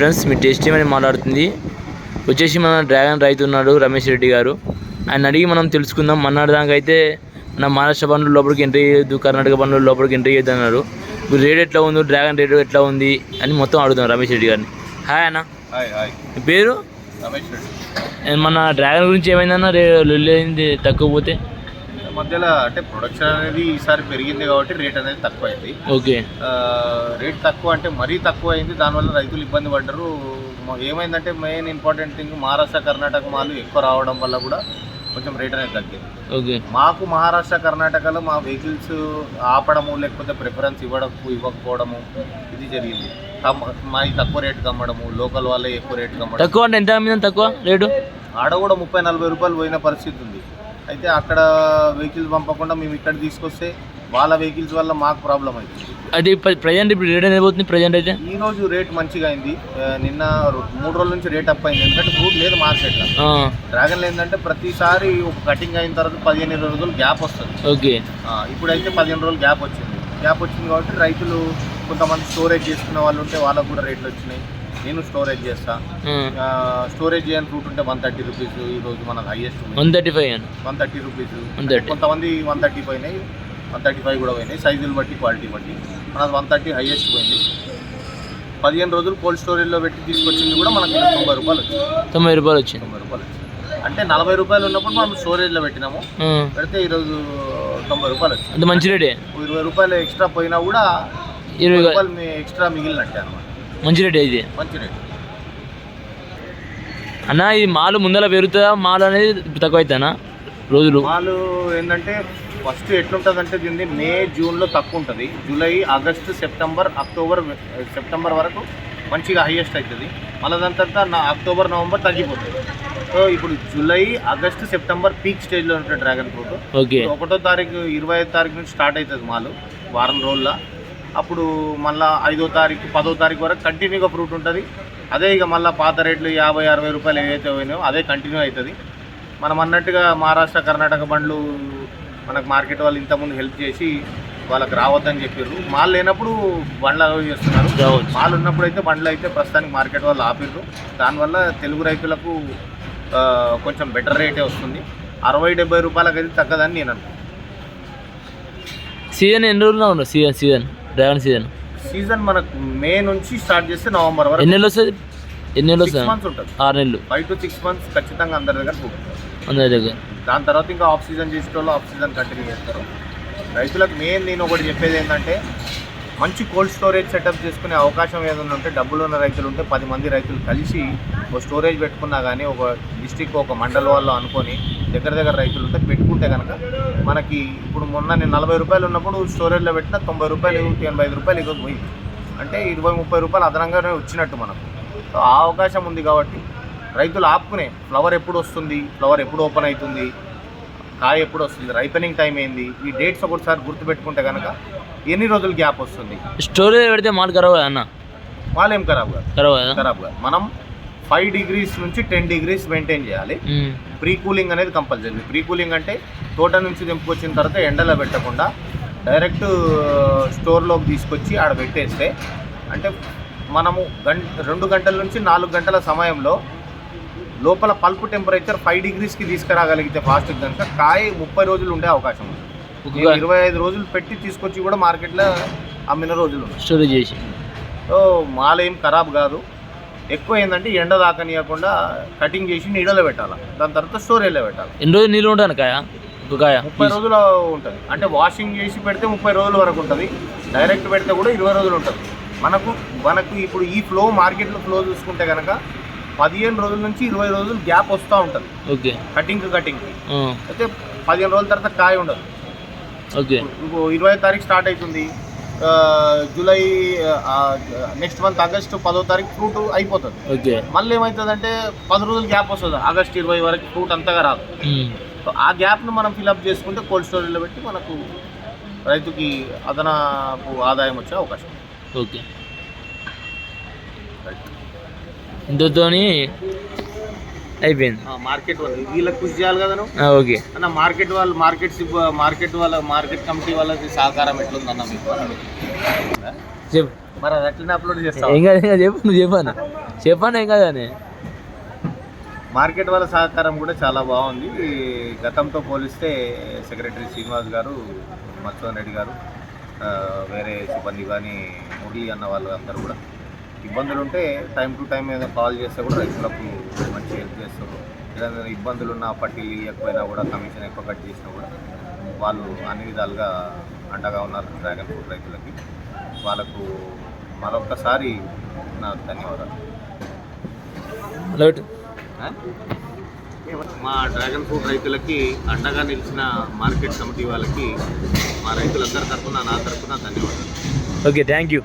Friends మీ tasty అని మాట్లాడుతుంది. వచ్చేసి మన డ్రాగన్ రైతు ఉన్నాడు రమేష్ రెడ్డి గారు. ఆయన అడిగి మనం తెలుసుకుందాం. మన్నాడు దాకా అయితే మన మహారాష్ట్ర బండ్లు లోపలికి ఎంట్రీ చేయొద్దు కర్ణాటక బండ్లు లోపలికి ఎంట్రీ చేయొద్దు అన్నారు. ఇప్పుడు రేట్ ఎట్లా ఉంది? డ్రాగన్ రేట్ ఎట్లా ఉంది? అని మొత్తం అడుగుదాం రమేష్ రెడ్డి గారిని. హాయ్ అన్న. పేరు? రమేష్ రెడ్డి. ఏ, మన డ్రాగన్ గురించి ఏమైందన్న? రే తక్కువ పోతే. మధ్యలో అంటే ప్రొడక్షన్ అనేది ఈసారి పెరిగింది కాబట్టి రేట్ అనేది తక్కువైంది. ఓకే. రేట్ తక్కువ అంటే మరీ తక్కువ అయింది దానివల్ల రైతులు ఇబ్బంది పడ్డారు. ఏమైందంటే main important thing Maharashtra Karnataka మాలు ఎక్కువ రావడం వల్ల కూడా కొంచెం రేట్ అనేది తగ్గింది. ఓకే. మాకు మహారాష్ట్ర కర్ణాటకలో మా వెహికల్స్ ఆపడము లేకపోతే ప్రిఫరెన్స్ ఇవ్వడం ఇవ్వకపోవడము ఇది జరిగింది. మాది తక్కువ రేటుకి అమ్మడము లోకల్ వాళ్ళే ఎక్కువ రేటుకి అమ్మడం తక్కువ అంటే ఎంత తక్కువ రేటు? ఆడ కూడా ముప్పై నలభై రూపాయలు పోయిన పరిస్థితి ఉంది. అయితే అక్కడ వెహికల్స్ పంపకుండా మేము ఇక్కడ తీసుకొస్తే వాళ్ళ వెహికల్స్ వల్ల మాకు ప్రాబ్లం అవుతుంది. అది ప్రజెంట్ ఇప్పుడు రేట్ అనేది పోతుంది ప్రజెంట్ అయితే? ఈ రోజు రేట్ మంచిగా అయింది. నిన్న మూడు రోజుల నుంచి రేట్ అప్ అయింది. ఎందుకంటే ఫ్రూట్ లేదు మార్కెట్లో. ఆ, డ్రాగన్ ఏంటంటే ప్రతిసారి ఒక కటింగ్ అయిన తర్వాత పదిహేను ఇరవై రోజులు గ్యాప్ వస్తుంది. ఓకే. ఇప్పుడైతే పదిహేను రోజులు గ్యాప్ వచ్చింది. గ్యాప్ వచ్చింది కాబట్టి రైతులు కొంతమంది స్టోరేజ్ చేసుకునే వాళ్ళు ఉంటే వాళ్ళకు కూడా రేట్లు వచ్చినాయి. నేను స్టోరేజ్ చేస్తా. స్టోరేజ్ చేయని ఫ్రూట్ ఉంటే వన్ థర్టీ రూపీస్ ఈ రోజు మనకు highest one thirty five one thirty rupees కొంతమంది వన్ థర్టీ పోయినాయి వన్ థర్టీ ఫైవ్ కూడా పోయినాయి. సైజులు బట్టి క్వాలిటీ బట్టి. మనది వన్ థర్టీ హైయెస్ట్ పోయింది. పదిహేను రోజులు కోల్డ్ స్టోరేజ్లో పెట్టి తీసుకొచ్చింది కూడా మనకి తొంభై రూపాయలు వచ్చింది. తొంభై రూపాయలు వచ్చింది. తొంభై రూపాయలు వచ్చింది. అంటే నలభై రూపాయలు ఉన్నప్పుడు మనం స్టోరేజ్లో పెట్టినాము. ఆ, పెడితే ఈరోజు తొంభై రూపాయలు వచ్చింది. మంచి రేటే ఇరవై రూపాయలు ఎక్స్ట్రా పోయినా కూడా ఇరవై రూపాయలు. ఎక్స్ట్రా మిగిలినట్టే అనమాట మంచి రేటే ఇది. మంచి రేట్ అన్న ఇది మాలు ముందర పెరుగుతుందా మాలు అనేది తక్కువ అవుతానా రోజులు. మాలు ఏంటంటే ఫస్ట్ ఎట్లుంటుందంటే దీన్ని మే జూన్లో తక్కువ ఉంటుంది July August September October September వరకు మంచిగా హైయెస్ట్ అవుతుంది మళ్ళీ దాని తర్వాత నా అక్టోబర్ నవంబర్ తగ్గిపోతుంది. సో ఇప్పుడు జూలై ఆగస్టు సెప్టెంబర్ పీక్ స్టేజ్లో ఉంటుంది డ్రాగన్ ఫ్రూట్ ఓకే. ఒకటో తారీఖు ఇరవై ఐదు తారీఖు నుంచి స్టార్ట్ అవుతుంది మాలు. వారం రోజుల. అప్పుడు మళ్ళీ ఐదో తారీఖు పదో తారీఖు వరకు కంటిన్యూగా ఫ్రూట్ ఉంటుంది. అదే ఇక మళ్ళీ పాత రేట్లు యాభై అరవై రూపాయలు ఏవైతే పోయినాయో అదే కంటిన్యూ అవుతుంది మనం అన్నట్టుగా మహారాష్ట్ర కర్ణాటక బండ్లు మనకు మార్కెట్ వాళ్ళు ఇంతకుముందు హెల్ప్ చేసి వాళ్ళకి రావద్దని చెప్పారు మాల్ లేనప్పుడు బండ్లు అలౌ చేస్తున్నారు. మాల్ ఉన్నప్పుడు అయితే బండ్లు అయితే ప్రస్తుతానికి మార్కెట్ వాళ్ళు ఆపిర్రు. దానివల్ల తెలుగు రైతులకు కొంచెం బెటర్ రేటే వస్తుంది. అరవై డెబ్బై రూపాయలకి అయితే తగ్గదని నేను అనుకుంటున్నాను సీజన్ ఎన్ని రోజులు ఉండదు season season. Dragon season. Season మనకు మే నుంచి స్టార్ట్ చేస్తే నవంబర్ వరకు. ఎన్ని నెలలు వస్తుంది ఎన్ని నెలలు సిక్స్ వస్తుంది? మంత్స్ ఉంటుంది. ఆరు నెలలు. ఫైవ్ టు సిక్స్ మంత్స్ ఖచ్చితంగా అందరి దగ్గర ఉంటుంది అందరి దగ్గర. దాని తర్వాత ఇంకా ఆఫ్ సీజన్ చేసేటోళ్ళు ఆఫ్ సీజన్ కంటిన్యూ చేస్తారు. రైతులకు మెయిన్ నేను ఒకటి చెప్పేది ఏంటంటే మంచి కోల్డ్ స్టోరేజ్ సెటప్ చేసుకునే అవకాశం ఏదైనా ఉంటే డబ్బులు ఉన్న రైతులు ఉంటే పది మంది రైతులు కలిసి ఒక స్టోరేజ్ పెట్టుకున్నా కానీ ఒక డిస్టిక్ ఒక మండల వాళ్ళు అనుకొని దగ్గర దగ్గర రైతులు ఉంటే పెట్టుకుంటే కనుక మనకి ఇప్పుడు మొన్న నేను నలభై రూపాయలు ఉన్నప్పుడు స్టోరేజ్లో పెట్టిన తొంభై రూపాయలు ఎనభై ఐదు రూపాయలు ఇవ్వక పోయింది అంటే ఇరవై ముప్పై రూపాయలు అదనంగానే వచ్చినట్టు మనకు. సో ఆ అవకాశం ఉంది కాబట్టి రైతులు ఆపుకునే ఫ్లవర్ ఎప్పుడు వస్తుంది ఫ్లవర్ ఎప్పుడు ఓపెన్ అవుతుంది కాయ ఎప్పుడు వస్తుంది రైపనింగ్ టైం ఏంది ఈ డేట్స్ ఒకటిసారి గుర్తుపెట్టుకుంటే కనుక ఎన్ని రోజులు గ్యాప్ వస్తుంది? స్టోరేజ్ పెడితే మాలు ఖరాబ్ అన్న. వాళ్ళు ఏం ఖరాబ్ కదా? ఖరాబ్ కాదు. మనం ఫైవ్ డిగ్రీస్ నుంచి టెన్ డిగ్రీస్ మెయింటైన్ చేయాలి. ప్రీ కూలింగ్ అనేది కంపల్సరీ. ప్రీ కూలింగ్ అంటే తోట నుంచి తెంపుకొచ్చిన తర్వాత ఎండలో పెట్టకుండా డైరెక్ట్ స్టోర్లోకి తీసుకొచ్చి ఆడ పెట్టేస్తే అంటే మనము గంట రెండు గంటల నుంచి నాలుగు గంటల సమయంలో లోపల పల్పు టెంపరేచర్ ఫైవ్ డిగ్రీస్కి తీసుకురాగలిగితే ఫాస్ట్ కనుక కాయ ముప్పై రోజులు ఉండే అవకాశం ఉంది. ఇరవై ఐదు రోజులు పెట్టి తీసుకొచ్చి కూడా మార్కెట్లో అమ్మిన రోజులు స్టోరేజ్ చేసి. సో మాల ఏం ఖరాబ్ కాదు. ఎక్కువ ఏంటంటే ఎండ దాకనియకుండా కటింగ్ చేసి నీడలో పెట్టాలి. దాని తర్వాత స్టోరేజ్లో పెట్టాలి. ఎన్ని రోజులు నీళ్ళు ఉంటాను కాయ కాయ? ముప్పై రోజులు ఉంటుంది. అంటే వాషింగ్ చేసి పెడితే ముప్పై రోజుల వరకు ఉంటుంది. డైరెక్ట్ పెడితే కూడా ఇరవై రోజులు ఉంటుంది. మనకు మనకు ఇప్పుడు ఈ ఫ్లో మార్కెట్లో ఫ్లో చూసుకుంటే కనుక పదిహేను రోజుల నుంచి ఇరవై రోజులు గ్యాప్ వస్తూ ఉంటుంది. ఓకే. కటింగ్ కటింగ్ అయితే పదిహేను రోజుల తర్వాత కాయ ఉండదు. ఓకే. ఇరవై తారీఖు స్టార్ట్ అవుతుంది. జూలై నెక్స్ట్ మంత్ ఆగస్టు పదో తారీఖు ఫ్రూట్ అయిపోతుంది. ఓకే. మళ్ళీ ఏమవుతుందంటే పది రోజులు గ్యాప్ వస్తుంది. ఆగస్ట్ ఇరవై వరకు ఫ్రూట్ అంతగా రాదు. ఆ గ్యాప్ను మనం ఫిల్అప్ చేసుకుంటే కోల్డ్ స్టోరేజ్లో పెట్టి మనకు రైతుకి అదనపు ఆదాయం వచ్చే అవకాశం. ఓకే. ఇంతతోని అయిపోయింది. మార్కెట్ వాళ్ళు. వీళ్ళకి కృషి చేయాలి కదా ఓకే. అన్న మార్కెట్ వాళ్ళు మార్కెట్ మార్కెట్ వాళ్ళ మార్కెట్ కమిటీ వాళ్ళకి సహకారం ఎట్లుందన్న మీకు? చెప్పు. మరి అది ఎట్లనే అప్లోడ్ చేస్తావు? ఏం కాదు చెప్పు నువ్వు చెప్పు అన్న. చెప్పండి ఏం కదని మార్కెట్ వాళ్ళ సహకారం కూడా చాలా బాగుంది. గతంతో పోలిస్తే సెక్రటరీ శ్రీనివాస్ గారు మత్స్వన్ రెడ్డి గారు వేరే సిబ్బంది కానీ మురళి అన్న వాళ్ళు అందరూ కూడా ఇబ్బందులు ఉంటే టైం టు టైం ఏదైనా కాల్ చేస్తే కూడా రైతులకు చేస్తారు ఏదైనా ఇబ్బందులు ఉన్నా పట్టీలు ఇవ్వకపోయినా కూడా కమిషన్ ఎక్కువ కట్ చేసినా కూడా వాళ్ళు అన్ని విధాలుగా అండగా ఉన్నారు డ్రాగన్ ఫ్రూట్ రైతులకి. వాళ్ళకు మరొకసారి నా ధన్యవాదాలు. మా డ్రాగన్ ఫ్రూట్ రైతులకి అండగా నిలిచిన మార్కెట్ కమిటీ వాళ్ళకి మా రైతులందరి తరఫున నా తరఫున ధన్యవాదాలు. Okay thank you.